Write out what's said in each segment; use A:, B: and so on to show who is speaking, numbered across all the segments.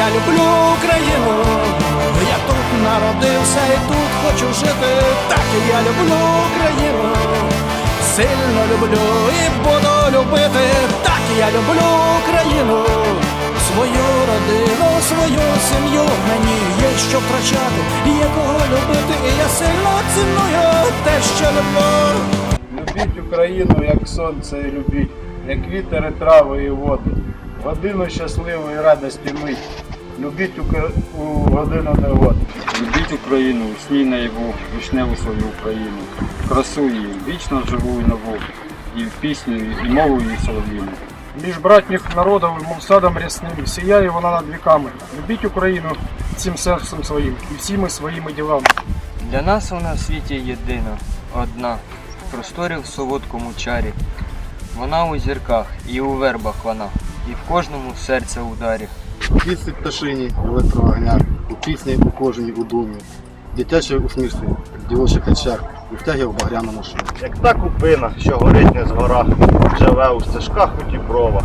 A: я люблю Україну, я тут народився і тут хочу жити. Так я люблю Україну, сильно люблю і буду любити. Так я люблю Україну, свою родину, свою сім'ю. Мені є що втрачати, є кого любити, і я сильно ціную те, що люблю.
B: Любіть Україну, як сонце і любіть, як вітер і трави і води. В Годину щасливої радості мить. Любіть у годину негоди.
C: Любіть Україну, сні наяву, вишневу свою Україну, красу її, вічно живу і нову, і пісню, і мову її солов'їну.
D: Між братніх народів, мов садом рясним, сіяє вона над віками. Любіть Україну всім серцем своїм і всіми своїми ділами.
E: Для нас вона в світі єдина, одна, в просторі в солодкому чарі. Вона у зірках і у вербах вона, і в кожному серця ударі.
F: Пісні пташині, в у пісні у кожній у домі, дитячій усмішці, в дівочих очах, і втяги в багряному шумі.
G: Як та купина, що горить не з гора, живе у стежках у дібровах,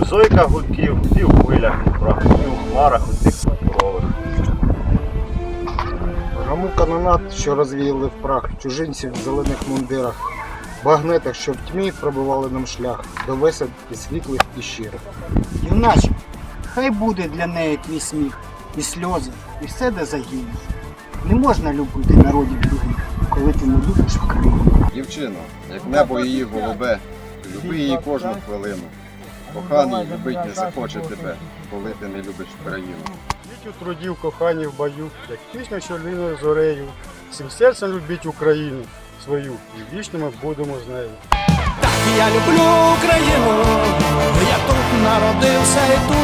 G: у зойках гудків і у хвилях Дніпра, і у хмарах у тих паперових.
F: Грому канонат, що розвіяли в прах, чужинців в зелених мундирах, багнетах, що в тьмі пробивали нам шлях, до весел і світлих, і щирих.
H: Юначе, хай буде для неї твій сміх, і сльози, і все де загинеш. Не можна любити народів других, коли ти не любиш Україну.
I: Дівчино, як небо її голубе, люби її кожну хвилину. Коханий любить не захоче тебе, коли ти не любиш Україну.
D: Любіть у труді, в в бою, як пісня, що зорею. Всім серцем любіть Україну свою, і вічно ми будемо з нею.
A: Так я люблю Україну, я тут народився і тут